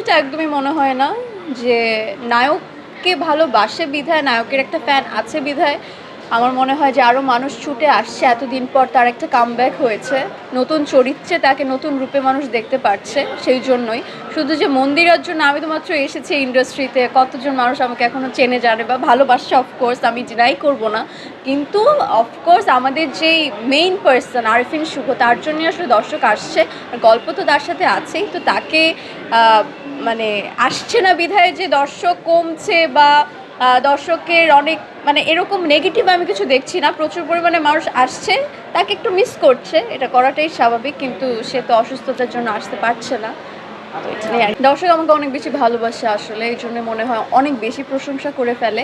এটা একদমই মনে হয় না যে নায়ককে ভালোবাসে বিধায়, নায়কের একটা ফ্যান আছে বিধায়। আমার মনে হয় যে আরও মানুষ ছুটে আসছে, এতদিন পর তার একটা কামব্যাক হয়েছে। নতুন চরিত্রে তাকে নতুন রূপে মানুষ দেখতে পারছে, সেই জন্যই। শুধু যে মন্দিরের জন্য আমি তো মাত্র এসেছি ইন্ডাস্ট্রিতে কতজন মানুষ আমাকে এখনও চেনে জানে বা ভালোবাসছে অফকোর্স আমি ডিনাই করব না। কিন্তু অফকোর্স আমাদের যেই মেইন পার্সন আরফিন শুভ, তার জন্যই আসলে দর্শক আসছে। আর গল্প তো তার সাথে আছেই, তো তাকে মানে আসছে না বিধায় যে দর্শক কমছে বা দর্শকের অনেক মানে এরকম নেগেটিভ আমি কিছু দেখছি না। প্রচুর পরিমাণে মানুষ আসছে, তাকে একটু মিস করছে। এটা করাটাই স্বাভাবিক, কিন্তু সে তো অসুস্থতার জন্য আসতে পারছে না। দর্শক আমাকে অনেক বেশি ভালোবাসে আসলে, এই জন্য মনে হয় অনেক বেশি প্রশংসা করে ফেলে।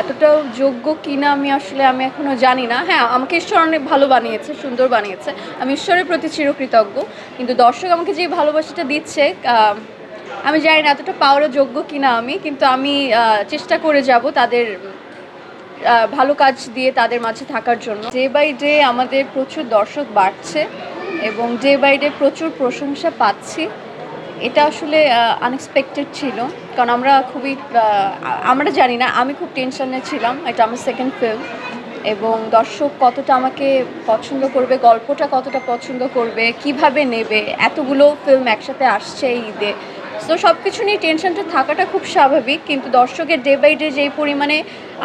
এতটাও যোগ্য কিনা আমি আসলে, আমি এখনও জানি না। হ্যাঁ আমাকে ঈশ্বর অনেক ভালো বানিয়েছে, সুন্দর বানিয়েছে। আমি ঈশ্বরের প্রতি চিরকৃতজ্ঞ। কিন্তু দর্শক আমাকে যে ভালোবাসাটা দিচ্ছে আমি জানি না এতটা পাওয়ার যোগ্য কিনা আমি, কিন্তু আমি চেষ্টা করে যাব তাদের ভালো কাজ দিয়ে তাদের মাঝে থাকার জন্য। ডে বাই ডে আমাদের প্রচুর দর্শক বাড়ছে এবং ডে বাই ডে প্রচুর প্রশংসা পাচ্ছি। এটা আসলে আনএক্সপেক্টেড ছিল। কারণ আমরা খুবই আমরা জানি না, আমি খুব টেনশনে ছিলাম। এটা আমার সেকেন্ড ফিল্ম এবং দর্শক কতটা আমাকে পছন্দ করবে, গল্পটা কতটা পছন্দ করবে, কীভাবে নেবে, এতগুলো ফিল্ম একসাথে আসছে এই ঈদে। তো সব কিছু নিয়ে টেনশনটা থাকাটা খুব স্বাভাবিক, কিন্তু দর্শকের ডে বাই ডে যেই পরিমাণে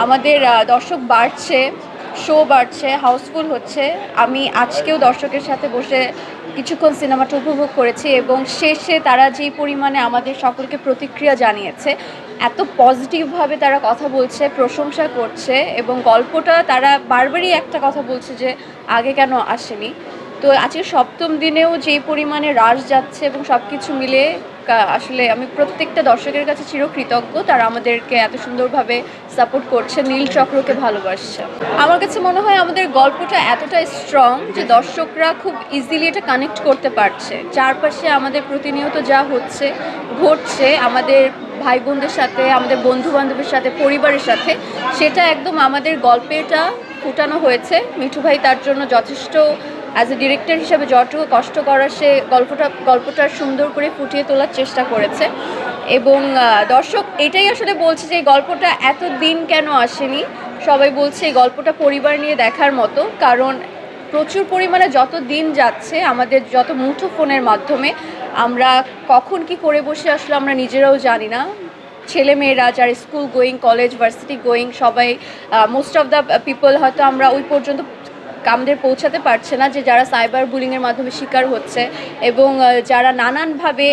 আমাদের দর্শক বাড়ছে শো বাড়ছে হাউসফুল হচ্ছে, আমি আজকেও দর্শকের সাথে বসে কিছুক্ষণ সিনেমাটা উপভোগ করেছি এবং শেষে তারা যেই পরিমাণে আমাদের সকলকে প্রতিক্রিয়া জানিয়েছে, এত পজিটিভভাবে তারা কথা বলছে, প্রশংসা করছে এবং গল্পটা তারা বারবারই একটা কথা বলছে যে আগে কেন আসেনি। তো আজকে সপ্তম দিনেও যেই পরিমাণে হ্রাস যাচ্ছে এবং সব কিছু মিলে আসলে আমি প্রত্যেকটা দর্শকের কাছে চিরকৃতজ্ঞ। তারা আমাদেরকে এত সুন্দরভাবে সাপোর্ট করছে নীল চক্রকে ভালোবাসছে আমার কাছে মনে হয় আমাদের গল্পটা এতটা স্ট্রং যে দর্শকরা খুব ইজিলি এটা কানেক্ট করতে পারছে। চারপাশে আমাদের প্রতিনিয়ত যা হচ্ছে, ঘটছে, আমাদের ভাই বোনদের সাথে, আমাদের বন্ধু বান্ধবের সাথে, পরিবারের সাথে, সেটা একদম আমাদের গল্পেটা ফুটানো হয়েছে। মিঠু ভাই তার জন্য যথেষ্ট অ্যাজ এ ডিরেক্টর হিসাবে যতটুকু কষ্ট করার সে গল্পটা গল্পটা সুন্দর করে ফুটিয়ে তোলার চেষ্টা করেছে। এবং দর্শক এটাই আসলে বলছে যে, এই গল্পটা এত দিন কেন আসেনি? সবাই বলছে এই গল্পটা পরিবার নিয়ে দেখার মতো। কারণ প্রচুর পরিমাণে যত দিন যাচ্ছে, আমাদের যত মুঠো ফোনের মাধ্যমে, আমরা কখন কি করে বসে আসলে আমরা নিজেরাও জানি না। ছেলে মেয়েরা যারা school going college varsity going সবাই মোস্ট অফ দ্য পিপল হয়তো আমরা ওই পর্যন্ত আমাদের পৌঁছাতে পারছে না যে যারা সাইবার বুলিংয়ের মাধ্যমে শিকার হচ্ছে এবং যারা নানানভাবে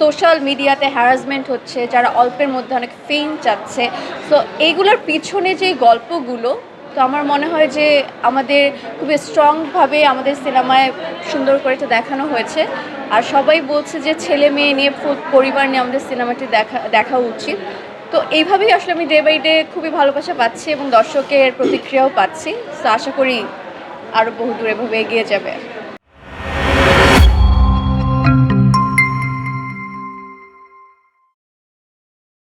সোশ্যাল মিডিয়াতে হ্যারাসমেন্ট হচ্ছে, যারা অল্পের মধ্যে অনেক ফেম চাচ্ছে। তো এইগুলোর পিছনে যে গল্পগুলো, তো আমার মনে হয় যে আমাদের খুবই স্ট্রংভাবে আমাদের সিনেমায় সুন্দর করে এটা দেখানো হয়েছে। আর সবাই বলছে যে ছেলে মেয়ে নিয়ে পরিবার নিয়ে আমাদের সিনেমাটি দেখা দেখা উচিত। তো এইভাবেই আসলে আমি ডে বাই ডে খুবই ভালোবাসা পাচ্ছি এবং দর্শকের প্রতিক্রিয়াও পাচ্ছি। তো আশা করি আরও বহু দূর এভাবে এগিয়ে যাবে।